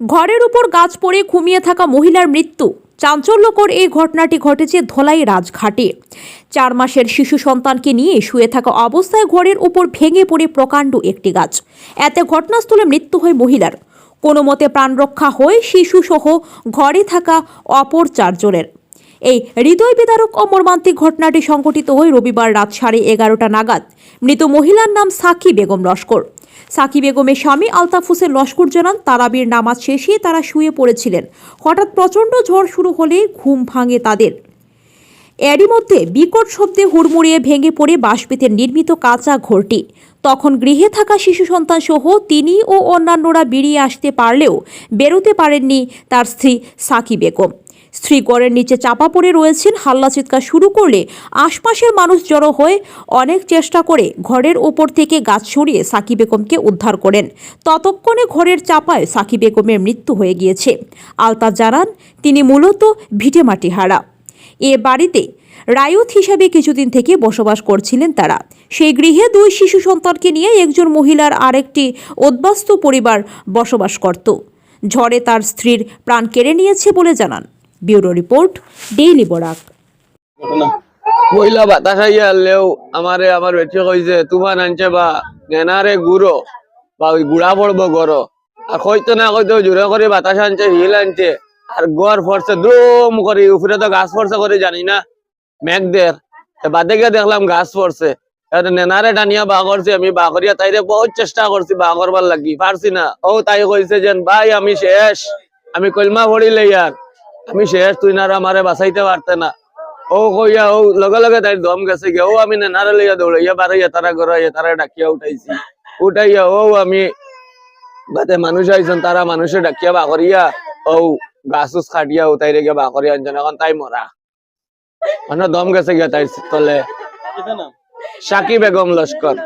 ঘরের উপর গাছ পড়ে ঘুমিয়ে থাকা মহিলার মৃত্যু। চাঞ্চল্যকর এই ঘটনাটি ঘটেছে ধলাই রাজঘাটে। চার মাসের শিশু সন্তানকে নিয়ে শুয়ে থাকা অবস্থায় ঘরের উপর ভেঙে পড়ে প্রকাণ্ড একটি গাছ। এতে ঘটনাস্থলে মৃত্যু হয় মহিলার। কোনো মতে প্রাণরক্ষা হয় শিশুসহ ঘরে থাকা অপর চারজনের। এই হৃদয় বিদারক ও মর্মান্তিক ঘটনাটি সংঘটিত হয় রবিবার রাত সাড়ে এগারোটা নাগাদ। মৃত মহিলার নাম সাকি বেগম লস্কর। সাকি বেগমের স্বামী আলতাফ হোসেন লস্কর জানান, তারাবির নামাজ শেষে তারা শুয়ে পড়েছিলেন। হঠাৎ প্রচণ্ড ঝড় শুরু হলে ঘুম ভাঙে তাদের। এরই মধ্যে বিকট শব্দে হুড়মুড়িয়ে ভেঙে পড়ে বাঁশবেতের নির্মিত কাঁচা ঘরটি। তখন গৃহে থাকা শিশু সন্তান সহ তিনি ও অন্যান্যরা বেরিয়ে আসতে পারলেও বেরোতে পারেননি তার স্ত্রী সাকি বেগম। স্ত্রী গড়ের নিচে চাপা পড়ে রয়েছেন, হাল্লা চিৎকার শুরু করলে আশপাশের মানুষ জড়ো হয়ে অনেক চেষ্টা করে ঘরের ওপর থেকে গাছ সরিয়ে সাকি বেগমকে উদ্ধার করেন। ততক্ষণে ঘরের চাপায় সাকি বেগমের মৃত্যু হয়ে গিয়েছে। আলতাফ জানান, তিনি মূলত ভিটেমাটি হারা এ বাড়িতে রায়ত হিসাবে কিছুদিন থেকে বসবাস করছিলেন তারা। সেই গৃহে দুই শিশু সন্তানকে নিয়ে একজন মহিলার আরেকটি উদ্বাস্ত পরিবার বসবাস করত। ঝড়ে তার স্ত্রীর প্রাণ কেড়ে নিয়েছে বলে জানান। Bureau report daily Barak. পয়লা বাতাস আইয়া আমারে আমার বেটি কইছে তুফান আনছে বা নেনারে গুড়ো বা ওই গুড়া পড়ব গড়ো। আর কইতো না কইতো জোরে করে বাতাস আনছে হিল আনছে আর গড় ফরছে দ্রুম করে উপরে তো গাছ ফরছে করে জানি না মেঘ দের তা বাদে গিয়ে দেখলাম গাছ ফরছে নেনারে টানিয়া বা করছি আমি বা করিয়া তাইরে বহুত চেষ্টা করছি বা করবার লাগি পারছি না। ও তাই কইছে যেন ভাই আমি শেষ আমি কলমা পড়িলে ইয়ার। আমি শেষ তুই না আর আমারে বাঁচাইতে পারতে না। ও কইয়া ও লগে লগে তাই দম গেছে গিয়া। ও আমি নেনারে লইয়া দৌড়াইয়া বাড়াইয়া তারা গড়াইয়া তারা ডাকিয়া উঠাইছি। উঠাইয়া ও আমি বাতে মানুষ আইছেন তারা মানুষে ডাকিয়া বাকরিয়া ও গাছ খাটিয়া উঠাই রেগে বাকরিয়া আনছেন এখন তাই মরা মানে দম গেছে গিয়া তাই তলে। সাকি বেগম লস্কর